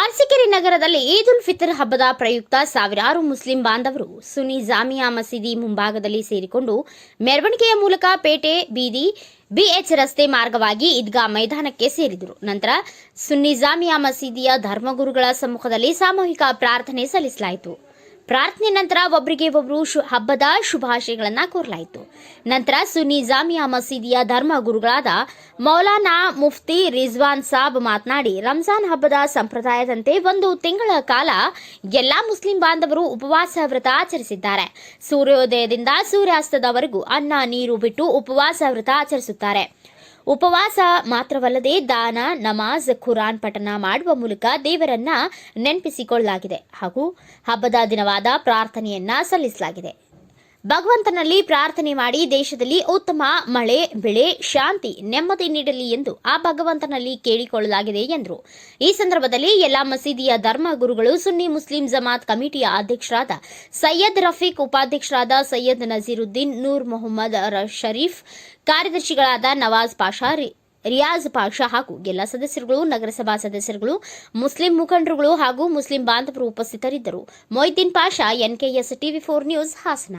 ಅರಸೀಕೆರೆ ನಗರದಲ್ಲಿ ಈದ್ ಉಲ್ ಫಿತರ್ ಹಬ್ಬದ ಪ್ರಯುಕ್ತ ಸಾವಿರಾರು ಮುಸ್ಲಿಂ ಬಾಂಧವರು ಸುನಿ ಜಾಮಿಯಾ ಮಸೀದಿ ಮುಂಭಾಗದಲ್ಲಿ ಸೇರಿಕೊಂಡು ಮೆರವಣಿಗೆಯ ಮೂಲಕ ಪೇಟೆ, ಬೀದಿ, ಬಿಎಚ್ ರಸ್ತೆ ಮಾರ್ಗವಾಗಿ ಈದ್ಗಾ ಮೈದಾನಕ್ಕೆ ಸೇರಿದರು. ನಂತರ ಸುನ್ನಿ ಜಾಮಿಯಾ ಮಸೀದಿಯ ಧರ್ಮಗುರುಗಳ ಸಮ್ಮುಖದಲ್ಲಿ ಸಾಮೂಹಿಕ ಪ್ರಾರ್ಥನೆ ಸಲ್ಲಿಸಲಾಯಿತು. ಪ್ರಾರ್ಥನೆ ನಂತರ ಒಬ್ಬರಿಗೆ ಒಬ್ಬರು ಶು- ಹಬ್ಬದ ಶುಭಾಶಯಗಳನ್ನು ಕೋರಲಾಯಿತು. ನಂತರ ಸುನ್ನಿ ಜಾಮಿಯಾ ಮಸೀದಿಯ ಧರ್ಮ ಗುರುಗಳಾದ ಮೌಲಾನಾ ಮುಫ್ತಿ ರಿಜ್ವಾನ್ ಸಾಬ್ ಮಾತನಾಡಿ, ರಂಜಾನ್ ಹಬ್ಬದ ಸಂಪ್ರದಾಯದಂತೆ ಒಂದು ತಿಂಗಳ ಕಾಲ ಎಲ್ಲಾ ಮುಸ್ಲಿಂ ಬಾಂಧವರು ಉಪವಾಸ ವ್ರತ ಆಚರಿಸಿದ್ದಾರೆ. ಸೂರ್ಯೋದಯದಿಂದ ಸೂರ್ಯಾಸ್ತದವರೆಗೂ ಅನ್ನ, ನೀರು ಬಿಟ್ಟು ಉಪವಾಸ ವ್ರತ ಆಚರಿಸುತ್ತಾರೆ. ಉಪವಾಸ ಮಾತ್ರವಲ್ಲದೆ ದಾನ, ನಮಾಜ್ ಖುರಾನ್ ಪಠನ ಮಾಡುವ ಮೂಲಕ ದೇವರನ್ನ ನೆನಪಿಸಿಕೊಳ್ಳಲಾಗಿದೆ ಹಾಗೂ ಹಬ್ಬದ ದಿನವಾದ ಪ್ರಾರ್ಥನೆಯನ್ನ ಸಲ್ಲಿಸಲಾಗಿದೆ. ಭಗವಂತನಲ್ಲಿ ಪ್ರಾರ್ಥನೆ ಮಾಡಿ ದೇಶದಲ್ಲಿ ಉತ್ತಮ ಮಳೆ, ಬೆಳೆ, ಶಾಂತಿ ನೆಮ್ಮದಿ ನೀಡಲಿ ಎಂದು ಆ ಭಗವಂತನಲ್ಲಿ ಕೇಳಿಕೊಳ್ಳಲಾಗಿದೆ ಎಂದರು. ಈ ಸಂದರ್ಭದಲ್ಲಿ ಎಲ್ಲಾ ಮಸೀದಿಯ ಧರ್ಮ ಗುರುಗಳು, ಸುನ್ನಿ ಮುಸ್ಲಿಂ ಜಮಾತ್ ಕಮಿಟಿಯ ಅಧ್ಯಕ್ಷರಾದ ಸೈಯದ್ ರಫೀಕ್, ಉಪಾಧ್ಯಕ್ಷರಾದ ಸೈಯದ್ ನಜೀರುದ್ದೀನ್, ನೂರ್ ಮೊಹಮ್ಮದ್ ಶರೀಫ್, ಕಾರ್ಯದರ್ಶಿಗಳಾದ ನವಾಜ್ ಪಾಷಾ ರಿಯಾಜ್ ಪಾಷಾ ಹಾಗೂ ಎಲ್ಲ ಸದಸ್ಯರುಗಳು, ನಗರಸಭಾ ಸದಸ್ಯರುಗಳು, ಮುಸ್ಲಿಂ ಮುಖಂಡರುಗಳು ಹಾಗೂ ಮುಸ್ಲಿಂ ಬಾಂಧವರು ಉಪಸ್ಥಿತರಿದ್ದರು. Moideen Pasha, NKS TV four news Hassan.